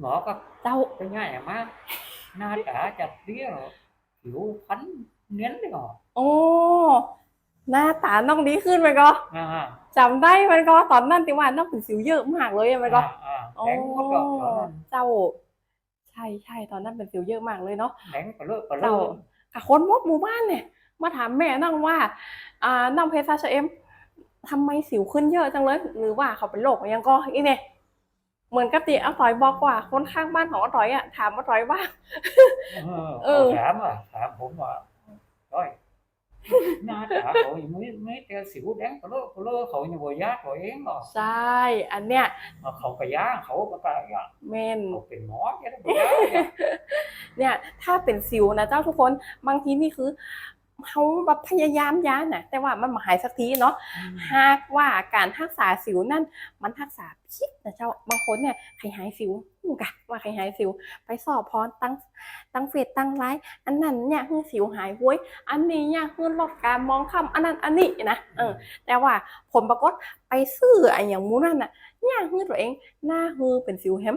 หมอก็เจ้าเป็นง่ายมากหน้าตาจัดเรี้ยวผิวพรรณเน้นเลยก่อนโอ้หน้าตาน้องดีขึ้นไหมก็อ่าจำได้มันก็ตอนนั้นที่ว่าน้องเป็นสิวเยอะมากเลยอะมันก็อ่าโอ้แดงหมดก็ตอนนั้นเจ้า ใช่ใช่ตอนนั้นเป็นสิวเยอะมากเลยเนาะแดงไปเลยไปเลเจ้ายกับคนมดหมู่บ้านเนี่ย มาถามแม่นั่งว่า อ่าน้องเพชรซาชเอ็มทำไมสิวขึ้นเยอะจังเลย หรือว่าเขาเป็นโรคอะไรยังก็อีเนี่ย เหมือนกับตีอาต่อยบอกว่า คนข้างบ้านของอาต่อยอะถามอาต่อยว่า เออเออเขาถามอะถามผมว่าร้อยหน้าตาเขายังไม่ไม่เจอสิวแดงไปเลยไปเลยเขายังบ่ยากเขาเองหรอกใช่ อันเนี้ยมาเขาก็ย่างเขาก็ตายอะเมนเขาเป็นหมอจะได้บ่ยากเนี่ยเนี่ย ถ้าเป็นสิวนะเจ้าทุกคนบางทีนี่คือ เขาแบบพยายามยาน่ะแต่ว่ามันมาหายสักทีเนาะหากว่าการรักษาสิวนั่น มันรักษาพิษนะเจ้าบางคนเนี่ยใครหายสิวอู้กะว่าใครหายสิว ไปสอบพรตั้งตั้งเฟซตั้งไลน์อันนั้นเนี่ยคือสิวหายห้วยอันนี้เนี่ยคือลดการมองคำอันนั้นอันนี้นะเออแต่ว่าผลปรากฏไปซื้อไอ้อย่างมูนั่นน่ะเนี่ยคือตัวเองหน้าคือเป็นสิวเห็ม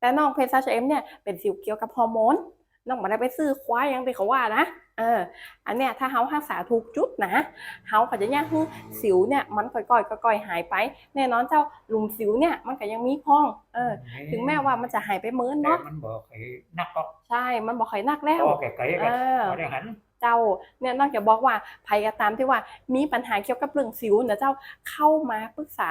แต่น้องเพชรซาชเอ็มเนี่ยเป็นสิวเกี่ยวกับฮอร์โมน น้องมาได้ไปซื้อควายอยังที่เขาว่านะ เออ อันเนี้ยถ้าเขารักษาถูกจุดนะเขาก็จะย่างให้สิวเนี่ยมันค่อยๆค่อยๆหายไป แน่นอนเจ้าหลุมสิวเนี่ยมันก็ยังมีพอง เออ ถึงแม้ว่ามันจะหายไปเมินแต่เนาะ มันบอกไอ้นักก็ใช่ มันบอกใครนักแล้วพอแก่ไก่เอกันอพอได้หันเจ้าเนี่ยนอกจากบอกว่าภัยก็ตามที่ว่ามีปัญหาเกี่ยวกับเรื่องสิวนะเจ้าเข้ามาปรึกษา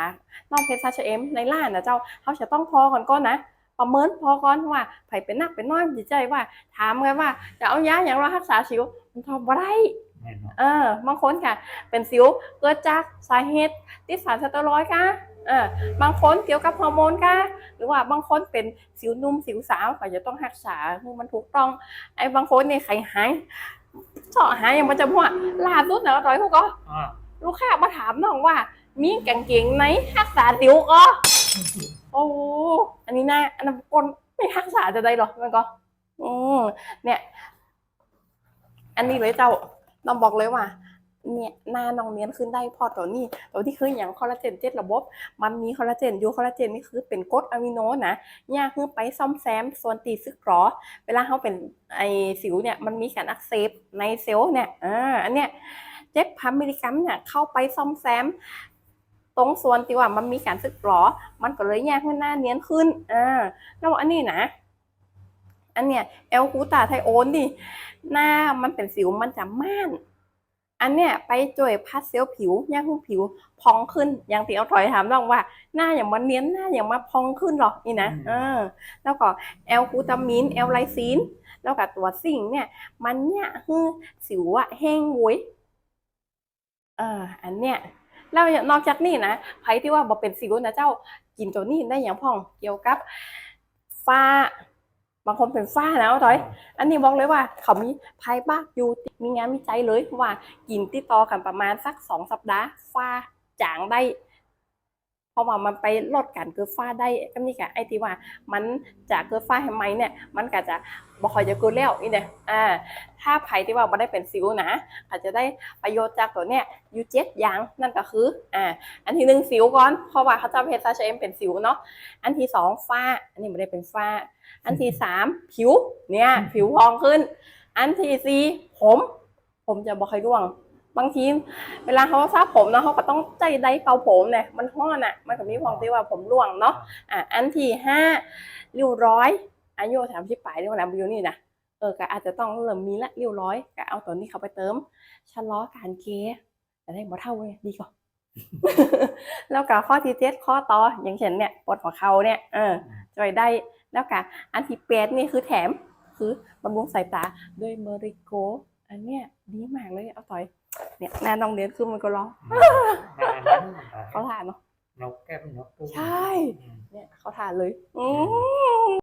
น้องเพชรซาชเอ็มในร้านนะเจ้าเขาจะต้องพอก่อนก่อนนะ ประเมินพอก่อนว่าไผเป็นนักเป็นน้อยจิตใจว่า ถามกันว่าจะเอายาอย่างเรารักษาสิวมันทำบ่ได้แน่นอนเออบางคนค่ะ เป็นสิวเกิดจากสาเหตุที่สารสเตียรอยด์ค่ะเออบางคนเกี่ยวกับฮอร์โมนค่ะหรือว่าบางคนเป็นสิวนุ่มสิวสาวก็จะต้องรักษาให้มันถูกต้องไอ้บางคนเนี่ยไข่หายเจาะหายอย่างมันจะมั่วล่าสุดนะร้อยพวกก็อ่าลูกค้ามาถามน้องว่า มีกางเกงไหนรักษาสิวก็ โอ้อันนี้น่าอันนั้นคนไม่รักษาจะได้หรอมันก็ อืมเนี่ย อันนี้เลยเจ้าต้องบอกเลยว่า เนี่ยหน้าน้องเนียนขึ้นได้พอตัวนี้ตัวที่คืออย่างคอลลาเจนเจ็ดระบบ มันมีคอลลาเจนอยู่คอลลาเจนนี่คือเป็นกรดอะมิโนนะเนี่ยคือไปซ่อมแซมส่วนตีซึกหรอ เวลาเขาเป็นไอสิวเนี่ยมันมีการอักเสบในเซลล์เนี่ยอ่าอันเนี้ยเจ็ดพันมิลลิกรัมเนี่ยเข้าไปซ่อมแซม ตรงส่วนที่ว่ามันมีการซึกหรอ มันก็เลยแยกให้หน้าเนียนขึ้นอ่าแล้วอันนี้นะ อันเนี้ยแอลคูตาไทโอนดิหน้ามันเป็นสิวมันจะม่านอันเนี้ยไปจ่วยพัดเซลล์ผิวย่างหุ้มผิวพองขึ้นอย่างที่เอาถอยถามน้องว่า หน้าอย่างมันเนียนหน้าอย่างมาพองขึ้นหรอกนี่นะเออแล้วก็แอลคูตามินแอลไลซีนแล้วก็ตัวซิงค์เนี่ย มันเนี่ยคือสิวอะแห้งวุ้ยเอออันเนี้ย แล้วนอกจากนี้นะใครที่ว่าบอเป็นสิวนะเจ้ากินตัวนี้ได้อย่างพ่องเกี่ยวกับฝ้า บางคนเป็นฝ้านะเอาถอยอันนี้บอกเลยว่า เขามีไพ่บ้าอยู่มีงานวิจัยเลยว่ากินติดต่อกันประมาณสักสองสัปดาห์ฝ้าจางได้ เพราะว่ามันไปลดการเกิดฝ้าได้ก็นี่กะไอ้ที่ว่ามันจะเกิดฝ้าให้ไหมเนี่ยมันก็จะบ่คอยจะเกิดแล้วนี่เนี่ยอ่าถ้าไผ่ที่ว่าไม่ได้เป็นสิวนะอาจจะได้ประโยชน์จากตัวเนี้ยยูเจ็ดอย่างนั่นก็คืออ่าอันที่หนึ่งสิวก่อนเพราะว่าเขาจะเพชรซาเชมเป็นสิวเนาะอันที่สองฝ้า อันนี้ไม่ได้เป็นฝ้า อันที่สามผิวเนี่ยผิวพองขึ้น อันที่สี่ผม ผมจะบอกให้ร่วง บางทีเวลาเขาซับผมนะเขาก็ต้องใจได้เป่าผมเนี่ยมันห้อนอะ มันก็มีพองที่ว่าผมร่วงเนาะอะอันที่ห้าริ้วร้อยอายุสามสิบปลายเรียกว่าอายุนี่นะเออก็อาจจะต้องเริ่มมีละริ้วร้อยก็เอาตัวนี้เขาไปเติมชะลอการเกยแต่ได้บ่เท่าเลยดีกว่าแล้วก็ข้อที่เจ็ดข้อต่ออย่างเช่นเนี่ยปวดหัวเข่าเนี่ยเออจอยได้แล้วก็อันที่แปดนี่คือแถมคือบำรุงสายตาด้วยเมริโก อันเนี้ยดีมากเลยเอาต่อย เนี่ยหน้าน้องเรียนคือมันก็ร้องหน้านั้นเขาทานเนาะนกแก้มนกตุ้มใช่ เนี่ยเขาทานเลย อืม